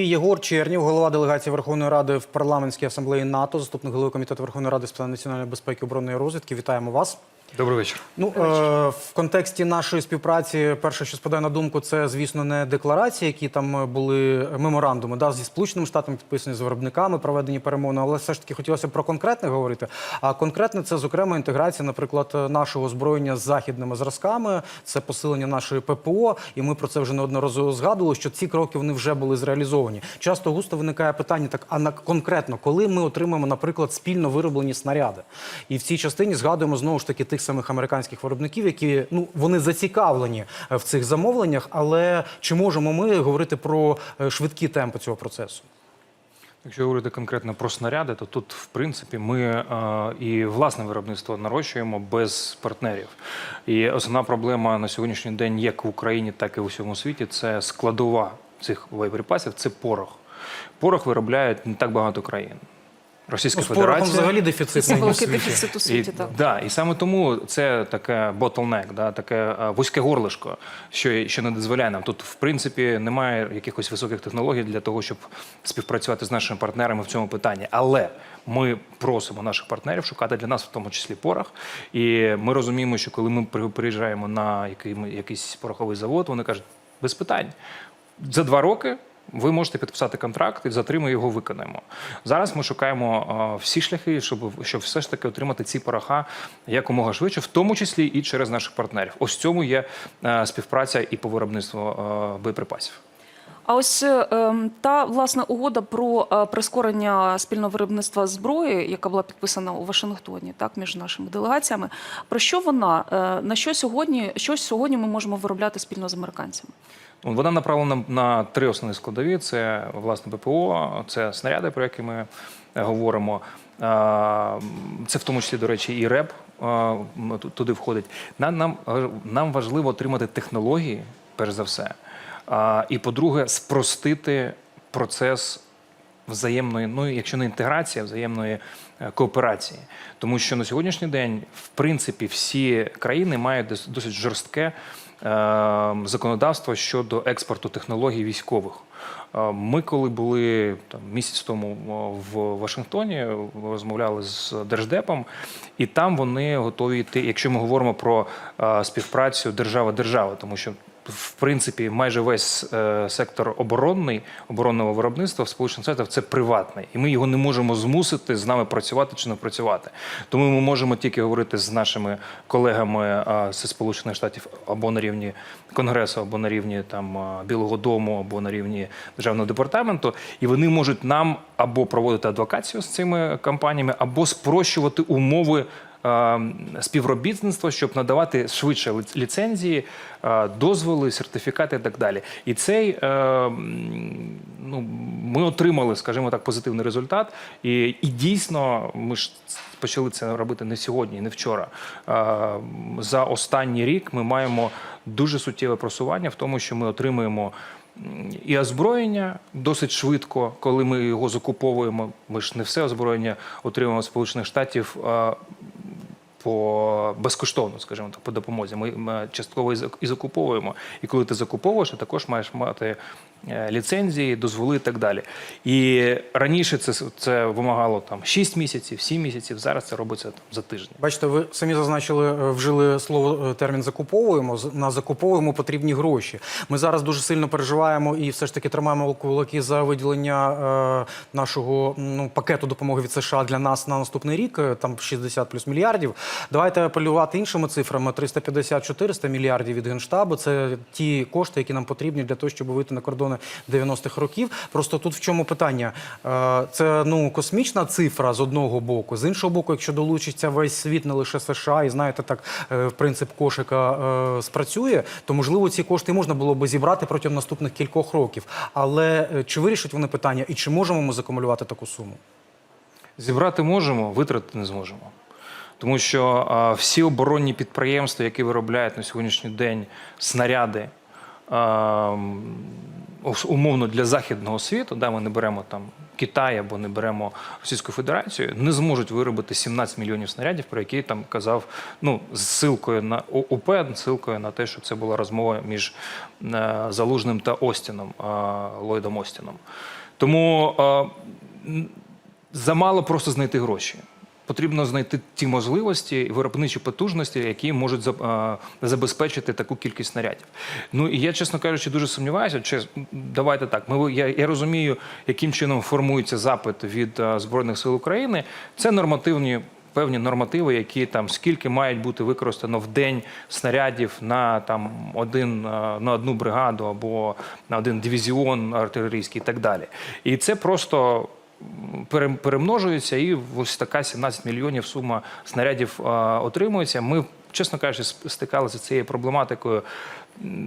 Єгор Чернів, голова делегації Верховної Ради в парламентській асамблеї НАТО, заступник голови комітету Верховної Ради з питань національної безпеки, оборони і розвідки. Вітаємо вас. Добрий вечір. Ну е, в контексті нашої співпраці, перше, що спадає на думку, це звісно не декларації, які там е, були меморандуми, да, зі сполученими штатами підписані з виробниками, проведені перемовини, але все ж таки хотілося б про конкретне говорити. А конкретне це зокрема інтеграція, наприклад, нашого озброєння з західними зразками, це посилення нашої ППО. І ми про це вже неодноразово згадували, що ці кроки вони вже були зреалізовані. Часто густо виникає питання: так а на конкретно, коли ми отримаємо, наприклад, спільно вироблені снаряди, і в цій частині згадуємо знову ж таки тих самих американських виробників, які ну вони зацікавлені е, в цих замовленнях. Але чи можемо ми говорити про е, швидкі темпи цього процесу? Якщо говорити конкретно про снаряди, то тут, в принципі, ми е, і власне виробництво нарощуємо без партнерів. І основна проблема на сьогоднішній день, як в Україні, так і в усьому світі, це складова цих боєприпасів це порох. Порох виробляють не так багато країн. Російська Ну, з порохом Федерація взагалі Це великий дефіцит у світі, І, так. да, і саме тому це таке bottleneck, да, таке е, вузьке горлишко, що, що не дозволяє нам. Тут, в принципі, немає якихось високих технологій для того, щоб співпрацювати з нашими партнерами в цьому питанні. Але ми просимо наших партнерів шукати для нас в тому числі порох. І ми розуміємо, що коли ми при- приїжджаємо на який, якийсь пороховий завод, вони кажуть, без питань. За два роки ви можете підписати контракт і за три ми його виконаємо. Зараз ми шукаємо всі шляхи, щоб, щоб все ж таки отримати ці пороха якомога швидше, в тому числі і через наших партнерів. Ось цьому є е, співпраця і по виробництву е, боєприпасів. А ось ем, та власне угода про е, прискорення спільного виробництва зброї, яка була підписана у Вашингтоні, так між нашими делегаціями. Про що вона Е, на що сьогодні? Що сьогодні ми можемо виробляти спільно з американцями? Вона направлена на три основні складові: це власне ППО, це снаряди, про які ми е, говоримо. Це в тому числі, до речі, і РЕП туди входить. Нам, нам важливо отримати технології, перш за все. А, І, по-друге, спростити процес взаємної, ну якщо не інтеграція, взаємної е, кооперації. Тому що на сьогоднішній день, в принципі, всі країни мають досить жорстке е, законодавство щодо експорту технологій військових. Е, Ми, коли були там місяць тому в Вашингтоні, розмовляли з держдепом, і там вони готові йти, якщо ми говоримо про співпрацю держава-держава, тому що в принципі майже весь е, сектор оборонний оборонного виробництва в Сполучених Штатах це приватний, і ми його не можемо змусити з нами працювати чи не працювати. Тому ми можемо тільки говорити з нашими колегами е, Сполучених Штатів або на рівні Конгресу, або на рівні там е, Білого Дому, або на рівні державного департаменту, і вони можуть нам або проводити адвокацію з цими компаніями, або спрощувати умови е, співробітництва, щоб надавати швидше ліцензії, е, дозволи, сертифікати і так далі. І цей е, ну, ми отримали, скажімо так, позитивний результат. І, і дійсно, ми ж почали це робити не сьогодні, не вчора. За останній рік ми маємо дуже суттєве просування в тому, що ми отримуємо. І озброєння досить швидко, коли ми його закуповуємо. Ми ж не все озброєння отримуємо з Сполучених Штатів по безкоштовно, скажімо так, по допомозі. Ми, частково і закуповуємо. І коли ти закуповуєш, ти також маєш мати ліцензії, дозволи і так далі. І раніше це, це вимагало там 6 місяців, 7 місяців. Зараз це робиться там, за тиждень. Бачите, ви самі зазначили, е, вжили слово е, термін закуповуємо. На закуповуємо потрібні гроші. Ми зараз дуже сильно переживаємо і все ж таки тримаємо кулаки за виділення е, нашого ну, пакету допомоги від США для нас на наступний рік. е, Там 60 плюс мільярдів. Давайте апелювати іншими цифрами: 350-400 мільярдів від генштабу. Це ті кошти, які нам потрібні для того, щоб вийти на кордони 90-х років. Просто тут в чому питання? Е, Це ну космічна цифра з одного боку. З іншого боку, якщо долучиться весь світ, не лише США, і знаєте, так е, принцип кошика е, спрацює, то можливо ці кошти можна було би зібрати протягом наступних кількох років. Але чи вирішать вони питання, і чи можемо ми закумулювати таку суму? Зібрати можемо, витратити не зможемо. Тому що а, всі оборонні підприємства, які виробляють на сьогоднішній день снаряди, а, м, ос- умовно для західного світу, да, ми не беремо там Китай або не беремо Російську Федерацію, не зможуть виробити 17 мільйонів снарядів, про які там казав ну, з ссилкою на О- ОП, ссилкою на те, що це була розмова між е, Залужним та Остіном, е, Ллойдом Остіном. Тому е, замало просто знайти гроші. Потрібно знайти ті можливості виробничі потужності, які можуть забезпечити таку кількість снарядів. Ну і я, чесно кажучи, дуже сумніваюся. Чес, давайте так. Ми я, я розумію, яким чином формується запит від збройних сил України. Це нормативні. Певні нормативи, які там скільки мають бути використано в день снарядів на там один на одну бригаду або на один дивізіон артилерійський і так далі. І це просто пере- перемножується, і ось така 17 мільйонів сума снарядів отримується. Ми, чесно кажучи, стикалися з цією проблематикою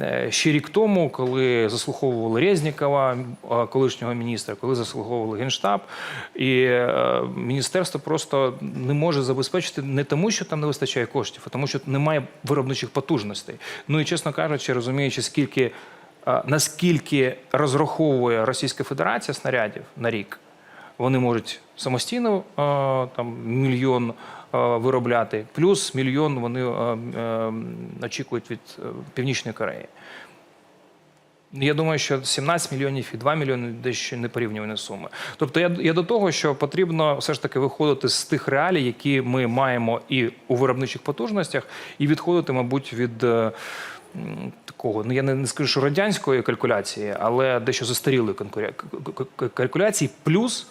е, ще рік тому, коли заслуховували Резнікова, колишнього міністра, коли заслуховували Генштаб, і е, міністерство просто не може забезпечити не тому, що там не вистачає коштів, а тому, що немає виробничих потужностей. Ну і чесно кажучи, розуміючи, скільки. Наскільки розраховує Російська Федерація снарядів на рік, вони можуть самостійно е, там мільйон е, виробляти, плюс мільйон вони е, очікують від Північної Кореї. Я думаю, що 17 мільйонів і 2 мільйони дещо не порівнювані суми. Тобто я, я до того, що потрібно все ж таки виходити з тих реалій, які ми маємо і у виробничих потужностях, і відходити, мабуть, від. е, Такого, ну я не, не скажу, що радянської калькуляції, але дещо застарілої калькуляції. Плюс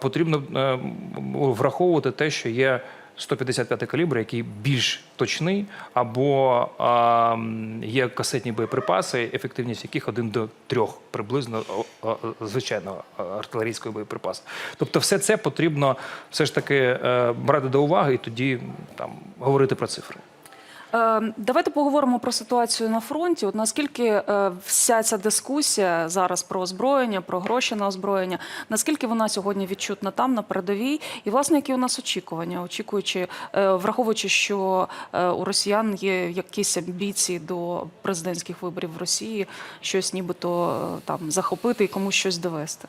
потрібно е, враховувати те, що є 155 калібр, який більш точний, або є касетні боєприпаси, ефективність яких один до трьох приблизно звичайного артилерійського боєприпасу. Тобто, все це потрібно все ж таки е, брати до уваги і тоді там говорити про цифри. Е, Давайте поговоримо про ситуацію на фронті. От наскільки е, вся ця дискусія зараз про озброєння, про гроші на озброєння, наскільки вона сьогодні відчутна там на передовій, і власне які у нас очікування, очікуючи, е, враховуючи, що у росіян є якісь амбіції до президентських виборів в Росії, щось нібито там захопити і комусь щось довести.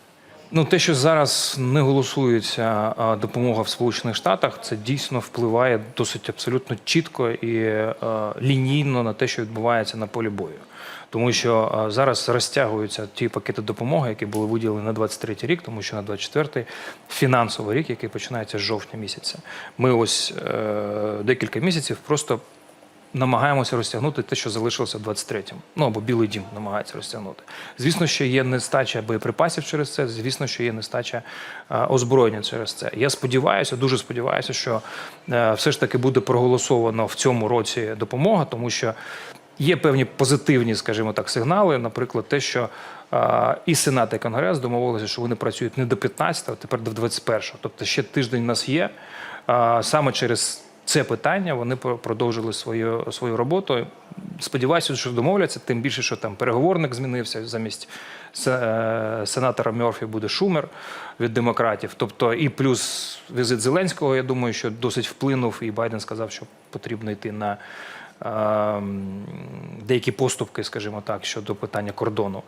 Ну, те, що зараз не голосується допомога в Сполучених Штатах, це дійсно впливає досить абсолютно чітко і е, лінійно на те, що відбувається на полі бою. Тому що е, зараз розтягуються ті пакети допомоги, які були виділені на 23 рік, тому що на 24 фінансовий рік, який починається з жовтня місяця. Ми ось е, декілька місяців просто намагаємося розтягнути те, що залишилося в 23-му. Ну або Білий дім намагається розтягнути. Звісно, що є нестача боєприпасів через це. Звісно, що є нестача е, озброєння через це. Я сподіваюся, дуже сподіваюся, що е, все ж таки буде проголосовано в цьому році допомога, тому що є певні позитивні, скажімо так, сигнали. Наприклад, те, що е, і Сенат, і Конгрес домовилися, що вони працюють не до 15-го, а тепер до 21-го. Тобто ще тиждень у нас є. Е, Саме через це питання вони про- продовжили свою, свою роботу. Сподіваюся, що домовляться, тим більше, що там переговорник змінився замість е, сенатора Мьорфі буде Шумер від демократів. Тобто, і плюс візит Зеленського, я думаю, що досить вплинув, і Байден сказав, що потрібно йти на ем, деякі поступки, скажімо так, щодо питання кордону.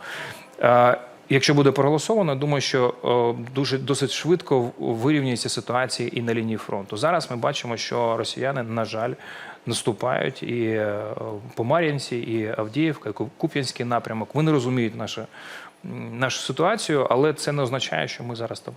Якщо буде проголосовано, думаю, що е, дуже досить швидко в- вирівняється ситуація і на лінії фронту. Зараз ми бачимо, що росіяни, на жаль, наступають і е, по Мар'їнці, і Авдіївка, і Куп'янський напрямок. Вони розуміють нашу, нашу ситуацію, але це не означає, що ми зараз там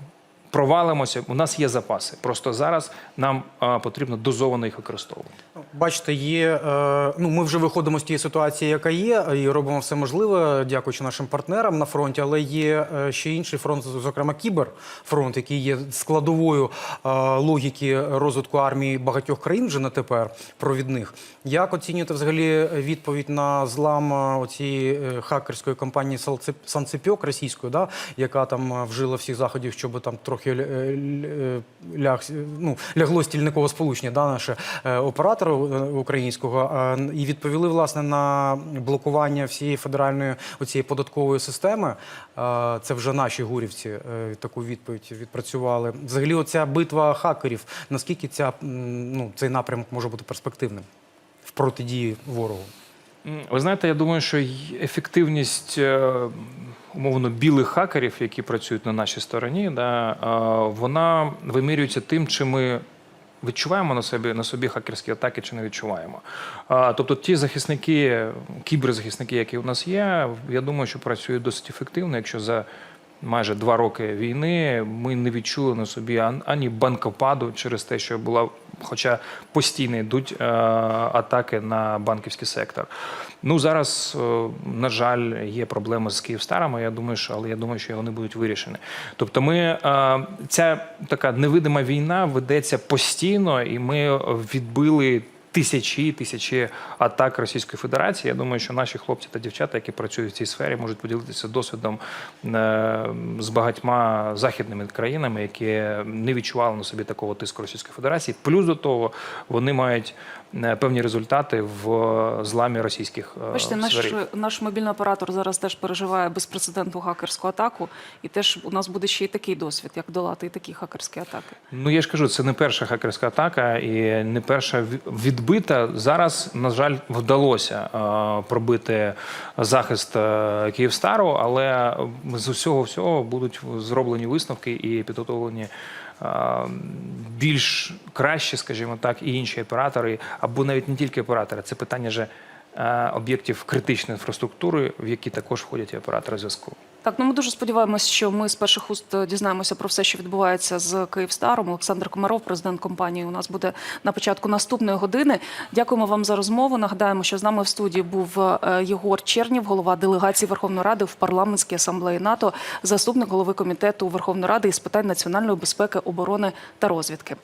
провалимося. У нас є запаси. Просто зараз нам потрібно дозовано їх використовувати. Бачите, є е, ну ми вже виходимо з тієї ситуації, яка є, і робимо все можливе, дякуючи нашим партнерам на фронті. Але є е, ще інший фронт, зокрема кіберфронт, який є складовою е, логіки розвитку армії багатьох країн вже на тепер провідних. Як оцінюєте взагалі відповідь на злам оцієї е, хакерської компанії Санцепьок російської, да, яка там вжила всіх заходів, щоб там трохи е, л- е, ляг, ну, лягло стільникове сполучення, да, наше е, оператора е, українського, е, і відповіли власне на блокування всієї федеральної оцієї податкової системи. Е, Це вже наші гурівці е, таку відповідь відпрацювали. Взагалі, оця битва хакерів, наскільки ця, ну, цей напрямок може бути перспективним в протидії ворогу? Ви знаєте, я думаю, що ефективність е, умовно білих хакерів, які працюють на нашій стороні, да, е, вона вимірюється тим, чи ми. Відчуваємо на собі на собі хакерські атаки чи не відчуваємо. Тобто ті захисники, кіберзахисники, які у нас є, я думаю, що працюють досить ефективно, якщо за майже два роки війни ми не відчули на собі ан- ані банкопаду через те, що була, хоча постійно йдуть е, атаки на банківський сектор. Ну зараз, е, на жаль, є проблеми з Київстарами. Я думаю, що але я думаю, що вони будуть вирішені. Тобто, ми е, ця така невидима війна ведеться постійно, і ми відбили. Тисячі тисячі атак Російської Федерації. Я думаю, що наші хлопці та дівчата, які працюють в цій сфері, можуть поділитися досвідом е, з багатьма західними країнами, які не відчували на собі такого тиску Російської Федерації. Плюс до того вони мають певні результати в зламі російських е, Бачите, наш, наш мобільний оператор зараз теж переживає безпрецедентну хакерську атаку, і теж у нас буде ще й такий досвід, як долати і такі хакерські атаки. Ну я ж кажу, це не перша хакерська атака і не перша відбита. Зараз, на жаль, вдалося е, пробити захист е, Київстару, але з усього всього будуть зроблені висновки і підготовлені. Більш краще, скажімо так, і інші оператори, або навіть не тільки оператори, це питання же об'єктів критичної інфраструктури, в які також входять і оператори зв'язку. Так, ну ми дуже сподіваємось, що ми з перших уст е, дізнаємося про все, що відбувається з Київстаром. Олександр Комаров, президент компанії, у нас буде на початку наступної години. Дякуємо вам за розмову. Нагадаємо, що з нами в студії був е, Єгор Чернів, голова делегації Верховної Ради в парламентській асамблеї НАТО, заступник голови комітету Верховної Ради із питань національної безпеки, оборони та розвідки.